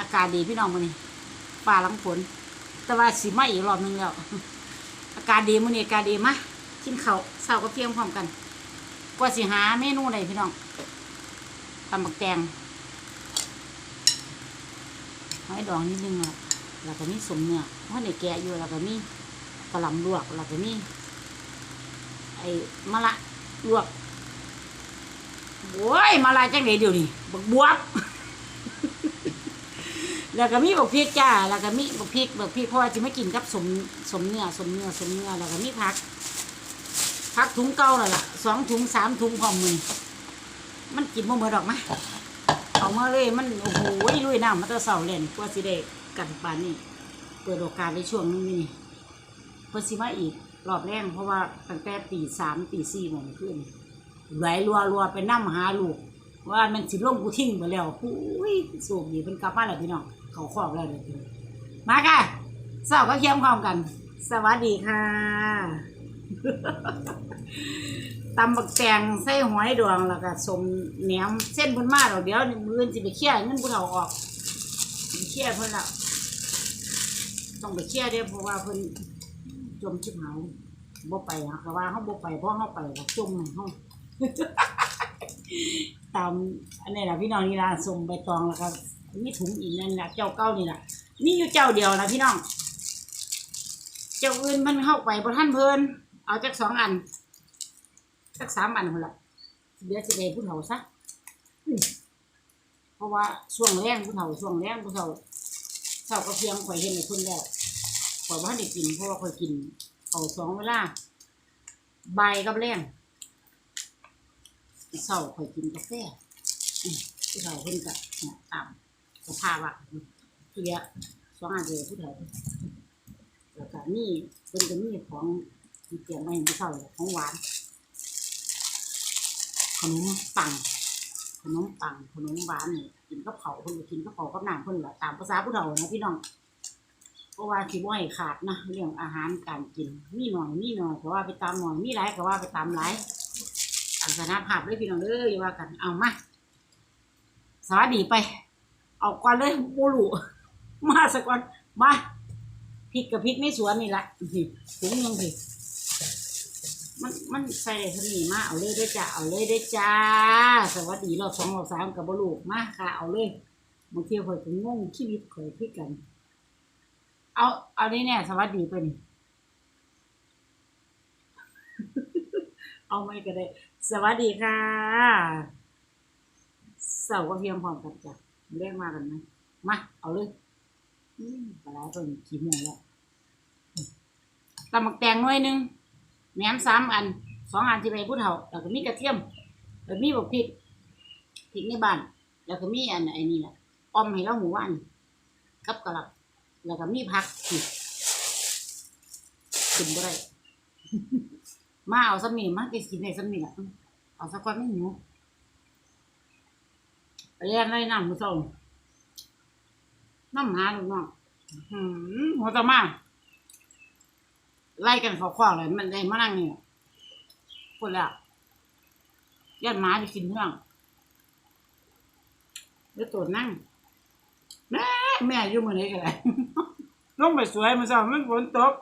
อากาศดีพี่น้องมื้อนี้ฟ้าหลังฝนแต่ว่าสิมาอีกรอบหนึงแล้ว อากาศดีมื้อนี้อากาศดีมากินข้าวเช้ากับเที่ยงพร้อมกัน กว่าสิหาเมนูใดพี่น้องตำบักแตงหอยดองนิดนึงอะแล้วก็มีสมเนื้อเพราะในแกะอยู่แล้วก็มีกระหล่ำลวกแล้วก็มีไอ้มะละลวกโอ้ยมะละจังไดเดี๋ยวนี้บักบวบ แล้วก็มีบักพริกจ้า แล้วก็มีบักพริกบักพริกเพราะว่าจะไม่กินกับสมสมเนื้อสมเนื้อสมเนื้อแล้วก็มีผักผักถุงเก่าแล้วล่ะสองถุงสามถุงพร้อมมือมันกินบ่หมดดอกมะเอามาเลยมันโอ้โหลุยน้ำมาแตะเสาเล่นกว่าสิได้กันปานนี้เปิดโอกาสในช่วงนึงนี่เพิ่นสิมาอีกรอบแรกเพราะว่าตั้งแต่ตีสามตีสี่โมงขึ้นไหลรัวรัวไปนั่หาลูกว่ามันสิลงกูทิ้งไปแล้วอุ้ยสูบดีเป็นกลับมาแล้วพี่น้อง เขาครอบแล้วนี่มาค่ะสาก็เคียมพร้อมกัน สวัสดีค่ะตำบักแตงใส่หอยดวงแล้วก็สมแหนมเส้นเพิ่นมาดอกเดี๋ยวนี่มืออนสิไปเคี่ยเงินผู้เฒ่าออกไปเคี่ยเพิ่นล้วต้องไปเคี่ยเด้เพราะว่าเพิ่นจมชิบหายบ่ไปอะก็ว่าเฮาบ่ไปเพราะเฮาไปก็จมเฮาตามอันนี้ล่ะพี่น้องนี่ละส่งใบตองแล้วก็ มีถุงอีกนั่นแหละเจ้าเก่านี่แหละมีอยู่เจ้าเดียวนะพี่น้อง เจ้าอื่นมันเข้าไปบ่ทันเพิ่นเอาจักสองอันจักสามอันพุ่นละเดี๋ยวสิได้ผู้เฒ่าซะเพราะว่าช่วงแรงผู้เฒ่าช่วงแรงผู้เฒ่าเช้าก็เพียงข่อยเห็นในคนแล้วข่อยบ่ทันได้กินเพราะว่าข่อยกินเอาสองเวลาใบกับแรงเช้าข่อยกินกาแฟอืมผู้เฒ่าเพิ่นก็ตาม สภาพอะเพียสองอันเดียวผู้เฒ่าแล้วก็มีเป็นก็มีของที่เตรียมไว้ให้ผู้เฒ่าของหวานขนมปังขนมปังขนมหวานนี่กินกับเขาวเพิ่นกินกับเขากับน้ำเพิ่นแหละตามภาษาผู้เฒ่านะพี่น้องเพราะว่าสิบ่ให้ขาดนะเรื่องอาหารการกินมีหน่อยมีหน่อยก็ว่าไปตามหน่อยมีหลายก็ว่าไปตามหลายตามสถาภาพเลยพี่น้องเด้ออย่าว่ากันเอามาสวัสดีไป เอาก่อนเลยบ่รู้มาสักก่อนมาพริกกับพริกในสวนนี่แหละถุงยังผิดมันมันใส่ได้เทานีมาเอาเลยได้จ้าเอาเลยได้จ้า สวัสดีรอบสองรอบสามกับบลูมาค่ะ เอาเลยบางทีข่อยก็งงงชีวิตข่อยพิกัน เอาเอานี่เนี่ยสวัสดีไปนี่เอาไม่ก็ได้ สวัสดีค่ะเสาร์ก็เพียงพร้อมกันจ้ะ เรียกมากันไหมมา เอาเลยอืมปลาร้าตัวนี้กี่โมงแล้วตำหมักแตงหน่อยหนึ่งแหนมสามอันสองอันที่ไปผู้เฒ่าแล้วก็มีกระเทียมแล้วมีบักพริกพริกในบ้าน แล้วก็มีอันไอ้นี่แหละออมให้เราหมูอันกับกระหลับแล้วก็มีผักผิดกินบ่ได้มาเอาสมีมากินในสมีอะเอาสักก้อนไม่หิว ไปเรียนได้น้ำมือส่งน้ำหาลูกน้องหืมหัวตะมาไล่กันขาคว้างเลย มันได้มานั่งนี่พูดแล้วยันหมาจะกินเรื่องแล้วตัวนั่งแม่แม่อยู่มือไหนกันเลยลงไปสวยมันสาวมันฝนตก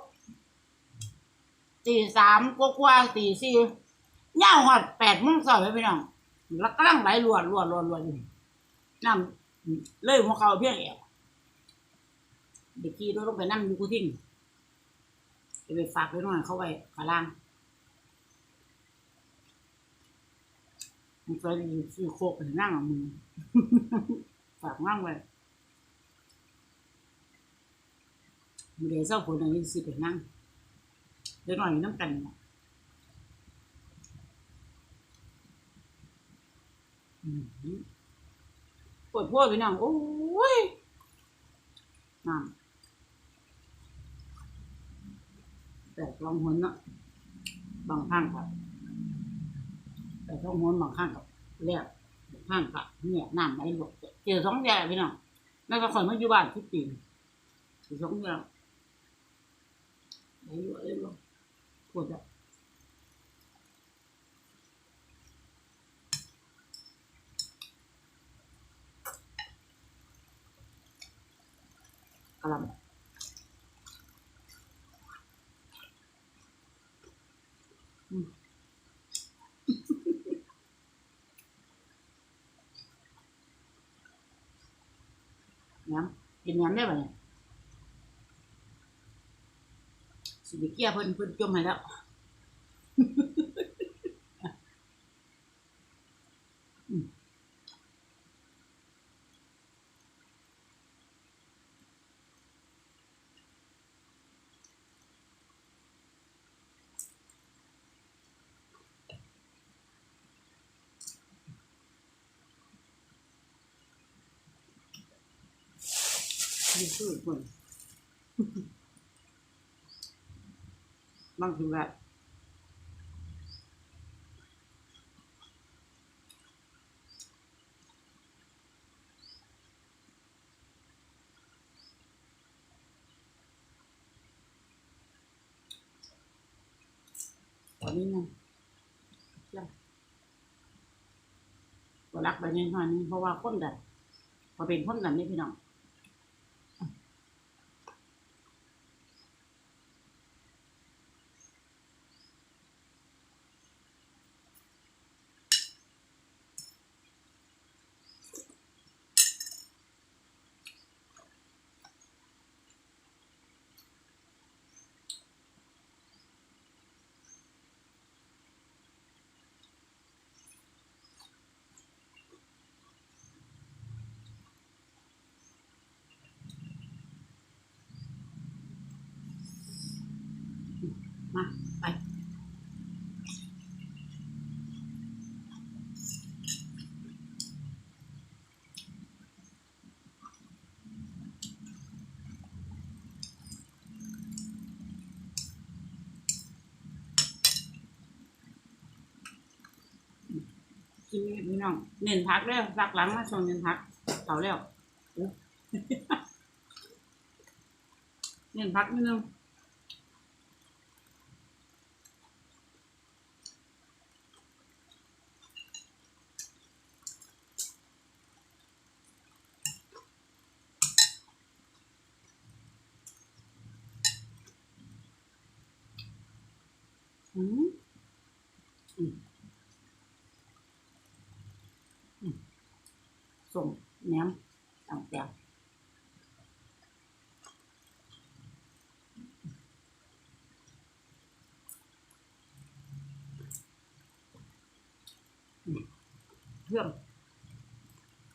ตีสามกว่าๆตีสี่ย่าหอดแปดโมงเช้าไปพี่น้องแล้วกำลังไหลรวดรวดรวดรวดอยู่ น้ำเลยหัวเขาเพียงเอวเด็กขี่รถลงไปนั่งอยู่กูทิ้งจะไปฝากไว้หน่อยเขาไว้ขาล่างมันเคยอยู่ซื้อโคกไปนั่งเอามือฝากนั่งไว้มือเดี๋ยวเจ้าคนนั้นสิไปนั่งเดี๋ยวหน่อยน้ำกันน่ะอืม ปวดพ่อไปนั่งโอ้ยน้ำแต่ลองหุนนะบางข้างกับแต่ต้องหุนบางข้างกับเรียบบางข้างกับเนี่ยน้ำไหลหลดเจอสองอย่พี่น้องแล้วก็คนมาอยู่บ้านที่ปีนถือสองอย่ไหลหลดไหลหลดปวดอะ กระหลำอืมน้ำกินน้ำได้ป่ะเนี่ยสิบเกียเพิ่นเพิ่นจมให้แล้ว อืม นี่คือคนบางทีแบบตอนนี้นะจ้ะก็รักไปนิดหน่อยนึงเพราะว่าคนดัดพอเป็นคนดัดนี่พี่น้อง มาไปกินพี่น้อง เน้นพักแล้วพักหลังมาชงเน้นพักเผาแล้วเน้นพักนิดนึง อืมอืมอืมส่งแหนมต่างแต่อืมเรื่อง อื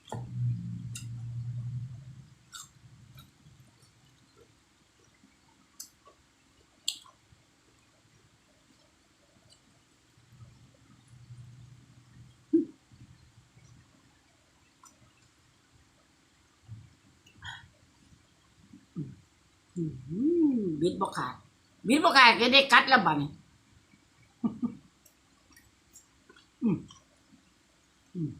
ม บิดบกขาดบิดบกขาดก็ได้กัดแล้วบัดนี้ อืมอืม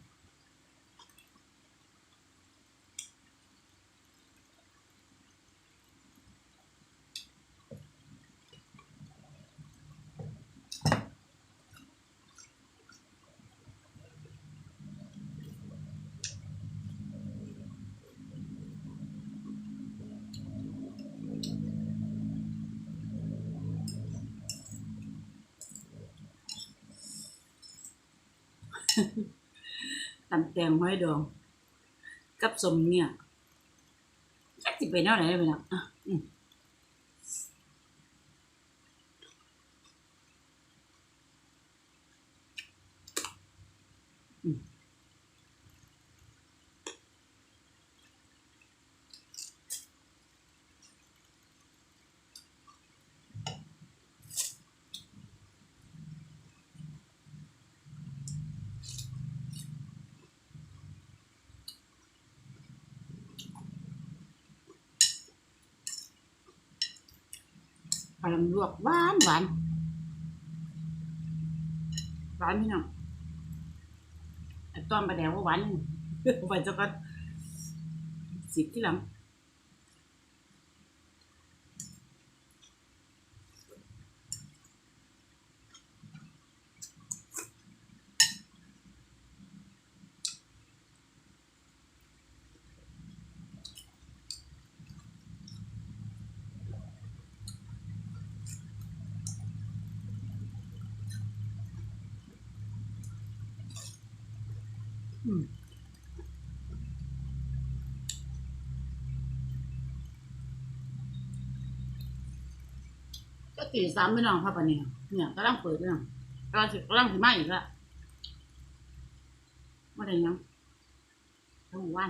ตำแตงห้อยดองกับสมเนี่ยจักสิไปแนวไหนไปนะอะอืมอืม ปลาลำลวกหวานหวานหวานพี่น้องต้อนปลาแดงว่าหวานหวานจะก็สิบที่หลัง ก็ตีสามไม่นองพ่อปะเนี่เนี่ยกำลังเปิดเนี่ยกำลังกำลังสิมาอีกละไม่ได้ยังทั้งวัน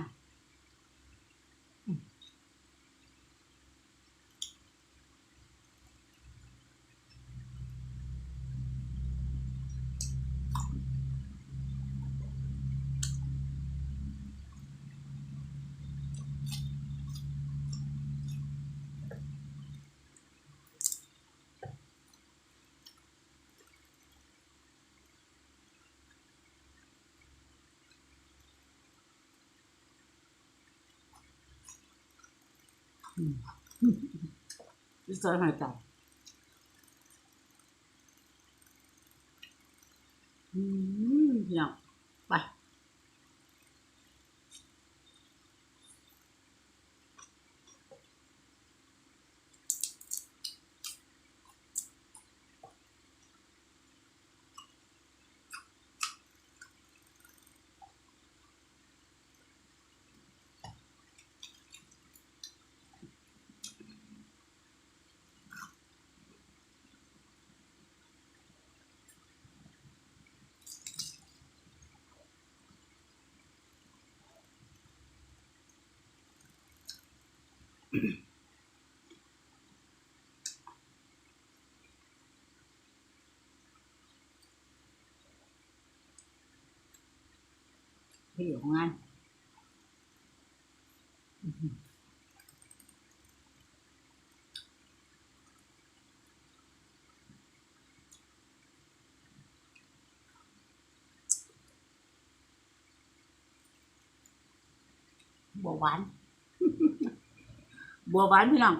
อืมดิสอยหายใจอืมพี่างไป พี่อยู่ของงานอื้อหือ บัวหวานบัวหวานพี่น้อง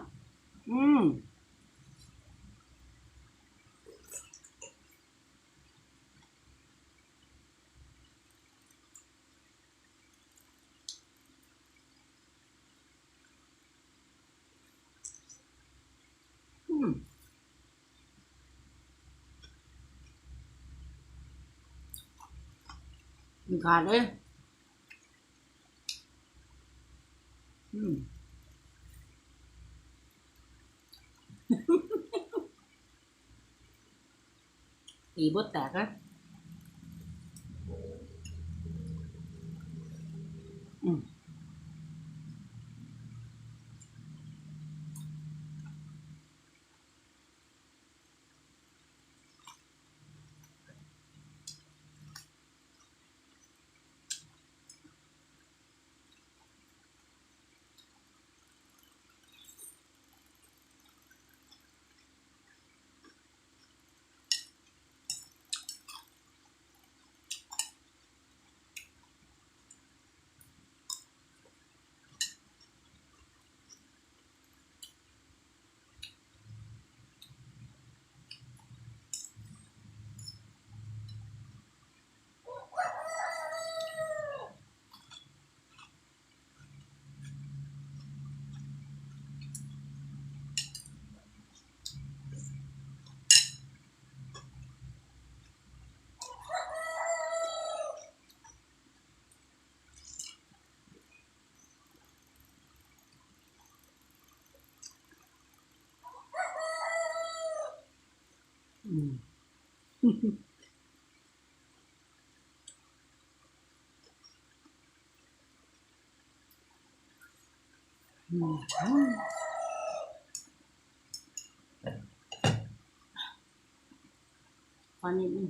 อืมอืมมีขาดเลยอืม ตีบดแตกอะ อืมตอนนี้นี่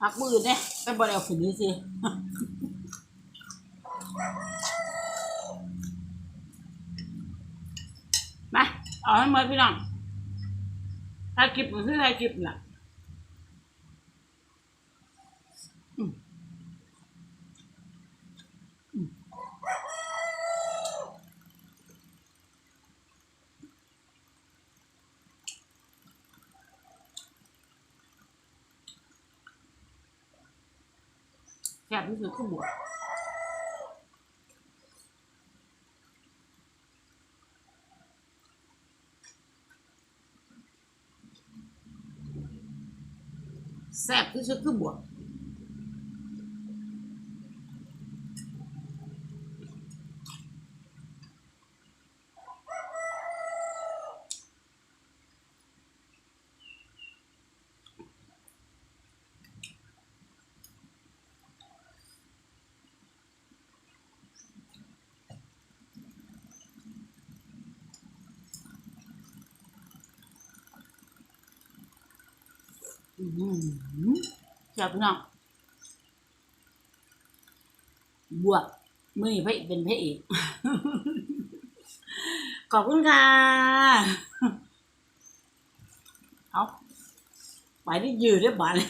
พักมือเนี่ยไปบริเอาขึ้นนี้สิมาเอาให้หมดพี่น้องถ่ายคลิปหรือถ่ายคลิปน่ะ แซ่บที่สุดคือบวกแซ่บที่สุดคือบวก อืมแซ่บพี่น้องบวกมือพระเอกเป็นพระเอกขอบคุณค่ะเอาไปได้ยืดได้บานเลย